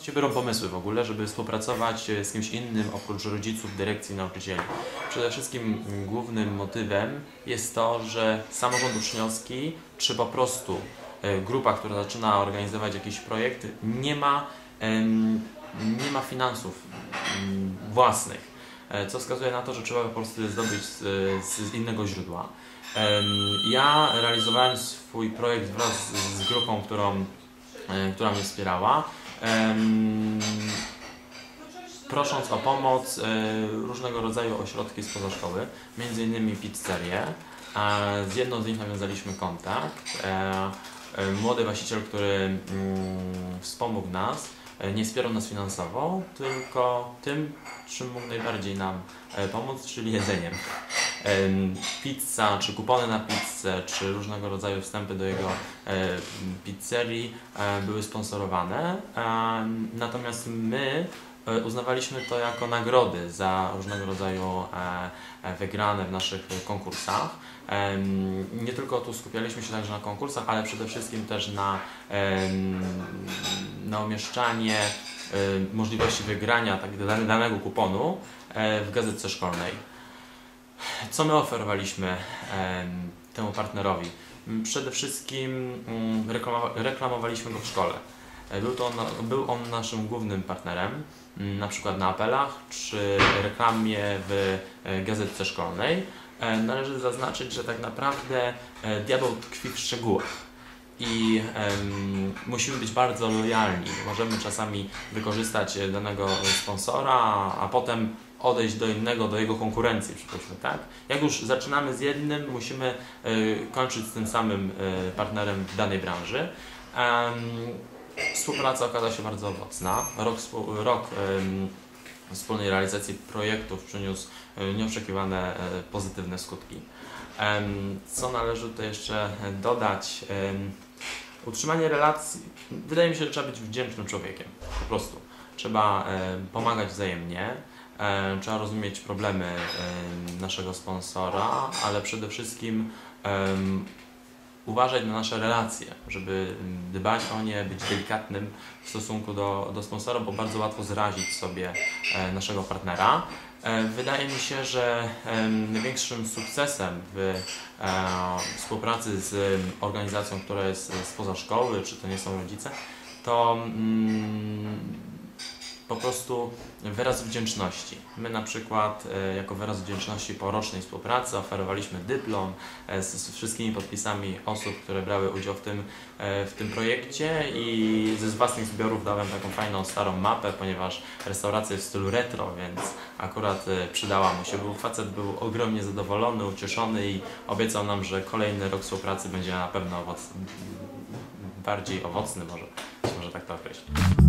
się biorą pomysły w ogóle, żeby współpracować e, z kimś innym oprócz rodziców, dyrekcji, nauczycieli? Przede wszystkim głównym motywem jest to, że samorząd uczniowski, czy po prostu e, grupa, która zaczyna organizować jakiś projekt, nie ma, nie ma finansów mm, własnych, e, co wskazuje na to, że trzeba po prostu zdobyć z, z innego źródła. Ja realizowałem swój projekt wraz z, grupą, którą, która mnie wspierała. Prosząc o pomoc e, różnego rodzaju ośrodki spoza szkoły, między innymi pizzerię. Z jedną z nich nawiązaliśmy kontakt. E, e, Młody właściciel, który mm, wspomógł nas, nie wspierał nas finansowo, tylko tym, czym mógł najbardziej nam pomóc, czyli jedzeniem. Pizza, czy kupony na pizzę, czy różnego rodzaju wstępy do jego pizzerii e, były sponsorowane. Natomiast my e, uznawaliśmy to jako nagrody za różnego rodzaju e, wygrane w naszych konkursach. Nie tylko tu skupialiśmy się także na konkursach, ale przede wszystkim też na, na umieszczanie możliwości wygrania tak, dane- danego kuponu w gazetce szkolnej. Co my oferowaliśmy em, temu partnerowi? Przede wszystkim mm, reklamowaliśmy go w szkole. Był, to on, był on naszym głównym partnerem, m, na przykład na apelach czy reklamie w e, gazetce szkolnej. E, Należy zaznaczyć, że tak naprawdę e, diabeł tkwi w szczegółach i em, musimy być bardzo lojalni. Możemy czasami wykorzystać danego sponsora, a potem odejść do innego, do jego konkurencji, przypuśćmy, tak? Jak już zaczynamy z jednym, musimy e, kończyć z tym samym e, partnerem w danej branży. Współpraca okazała się bardzo owocna. Rok, rok wspólnej realizacji projektów przyniósł e, nieoczekiwane pozytywne skutki. Co należy tutaj jeszcze dodać? Utrzymanie relacji. Wydaje mi się, że trzeba być wdzięcznym człowiekiem. Po prostu. Trzeba pomagać wzajemnie. E, trzeba rozumieć problemy e, naszego sponsora, ale przede wszystkim em, uważać na nasze relacje, żeby dbać o nie, być delikatnym w stosunku do, do sponsora, bo bardzo łatwo zrazić sobie e, naszego partnera. E, Wydaje mi się, że największym sukcesem w e, współpracy z organizacją, która jest e, spoza szkoły, czy to nie są rodzice, to mm, po prostu wyraz wdzięczności. My na przykład e, jako wyraz wdzięczności po rocznej współpracy oferowaliśmy dyplom e, z, wszystkimi podpisami osób, które brały udział w tym, e, w tym projekcie i ze własnych zbiorów dałem taką fajną starą mapę, ponieważ restauracja jest w stylu retro, więc akurat przydała mu się. Był facet był ogromnie zadowolony, ucieszony i obiecał nam, że kolejny rok współpracy będzie na pewno owoc, bardziej owocny, może, może tak to określić.